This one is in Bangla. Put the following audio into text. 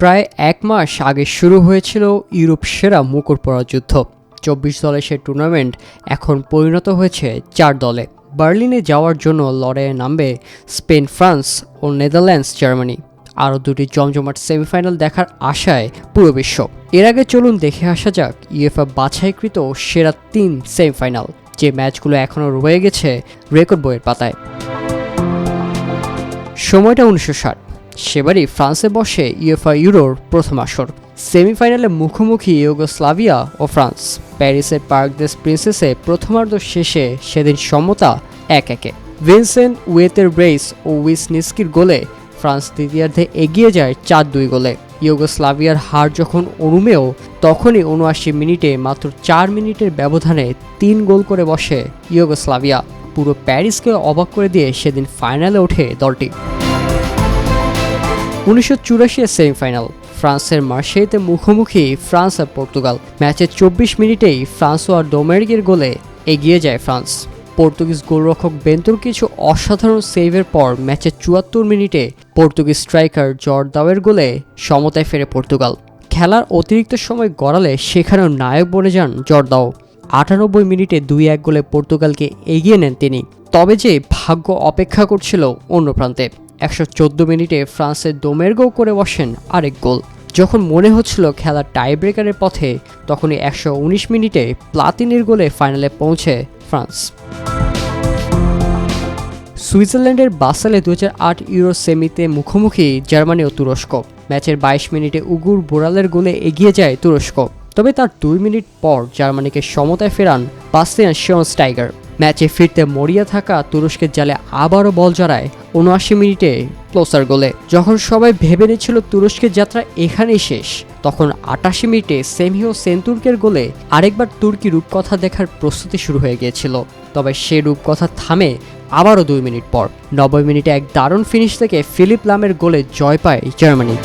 প্রায় এক মাস আগে শুরু হয়েছিল ইউরোপ সেরা মুকুট পড়া যুদ্ধ। চব্বিশ দলের সে টুর্নামেন্ট এখন পরিণত হয়েছে চার দলে। বার্লিনে যাওয়ার জন্য লড়াইয়ে নামবে স্পেন, ফ্রান্স ও নেদারল্যান্ডস, জার্মানি। আরও দুটি জমজমাট সেমিফাইনাল দেখার আশায় পুরো বিশ্ব। এর আগে চলুন দেখে আসা যাক ইউএফএ বাছাইকৃত সেরা তিন সেমিফাইনাল, যে ম্যাচগুলো এখনও রয়ে গেছে রেকর্ড বইয়ের পাতায়। সময়টা উনিশশো ষাট। সেবারই ফ্রান্সে বসে ইউএফআ ইউরোর প্রথম আসর। সেমিফাইনালে মুখোমুখি ইউগোস্লাভিয়া ও ফ্রান্স। প্যারিসের পার্ক দেস প্রিন্সেসে প্রথমার্ধ শেষে সেদিন সমতা এক একে ভিনসেন্ট ওয়েতের ব্রেস ও উইস নিস্কির গোলে ফ্রান্স দ্বিতীয়ার্ধে এগিয়ে যায় চার দুই গোলে। ইউগোস্লাভিয়ার হার যখন অনুমেয়, তখনই উনআশি মিনিটে মাত্র চার মিনিটের ব্যবধানে তিন গোল করে বসে ইউগোস্লাভিয়া। পুরো প্যারিসকে অবাক করে দিয়ে সেদিন ফাইনালে ওঠে দলটি। উনিশশো চুরাশির সেমিফাইনাল, ফ্রান্সের মার্সেইতে মুখোমুখি ফ্রান্স আর পর্তুগাল। ম্যাচের চব্বিশ মিনিটেই ফ্রান্সো আর ডোমেরিগের গোলে এগিয়ে যায় ফ্রান্স। পর্তুগিজ গোলরক্ষক বেন্তুর কিছু অসাধারণ সেভের পর ম্যাচের চুয়াত্তর মিনিটে পর্তুগিজ স্ট্রাইকার জর্দাওয়ের গোলে সমতায় ফেরে পর্তুগাল। খেলার অতিরিক্ত সময় গড়ালে সেখানেও নায়ক বনে যান জর্দাও আটানব্বই মিনিটে দুই এক গোলে পর্তুগালকে এগিয়ে নেন তিনি। তবে যে ভাগ্য অপেক্ষা করছিল অন্য প্রান্তে। একশো চোদ্দ মিনিটে ফ্রান্সের দোমেরগো করে বসেন আরেক গোল। যখন মনে হচ্ছিল খেলা টাই ব্রেকারের পথে, তখনই একশো উনিশ মিনিটে প্লাতিনের গোলে ফাইনালে পৌঁছে ফ্রান্স। সুইজারল্যান্ডের বাসালে দু ইউরো সেমিতে মুখোমুখি জার্মানি ও তুরস্ক। ম্যাচের বাইশ মিনিটে উগুর বোরালের গোলে এগিয়ে যায় তুরস্ক। তবে তার দুই মিনিট পর জার্মানিকে সমতায় ফেরান বাস্তিয়ান শিয়ন স্টাইগার ম্যাচে ফিরতে মরিয়া থাকা তুরস্কের জালে আবারও বল জড়ায় উনআশি মিনিটে ক্লোসার গোলে যখন সবাই ভেবে নিচ্ছিল তুরস্কের যাত্রা এখানেই শেষ, তখন আটাশি মিনিটে সেমিও সেন্তুর্কের গোলে আরেকবার তুর্কি রূপকথা দেখার প্রস্তুতি শুরু হয়ে গিয়েছিল। তবে সে রূপকথা থামে আবারও দুই মিনিট পর। নব্বই মিনিটে এক দারুণ ফিনিশ থেকে ফিলিপ লামের গোলে জয় পায় জার্মানি।